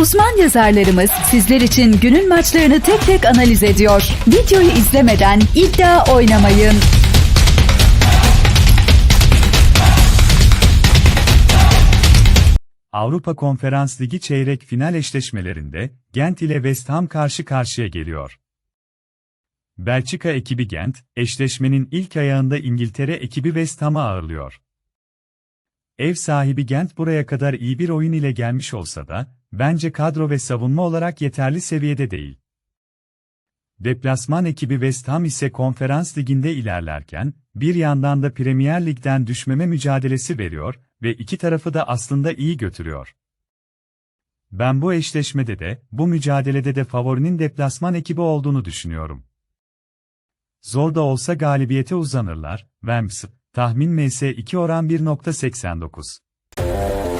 Uzman yazarlarımız sizler için günün maçlarını tek tek analiz ediyor. Videoyu izlemeden iddia oynamayın. Avrupa Konferans Ligi çeyrek final eşleşmelerinde Gent ile West Ham karşı karşıya geliyor. Belçika ekibi Gent, eşleşmenin ilk ayağında İngiltere ekibi West Ham'ı ağırlıyor. Ev sahibi Gent buraya kadar iyi bir oyun ile gelmiş olsa da, bence kadro ve savunma olarak yeterli seviyede değil. Deplasman ekibi West Ham ise konferans liginde ilerlerken, bir yandan da Premier Lig'den düşmeme mücadelesi veriyor ve iki tarafı da aslında iyi götürüyor. Ben bu eşleşmede de, bu mücadelede de favorinin deplasman ekibi olduğunu düşünüyorum. Zor da olsa galibiyete uzanırlar, Wemps, tahmin MS2 oran 1.89.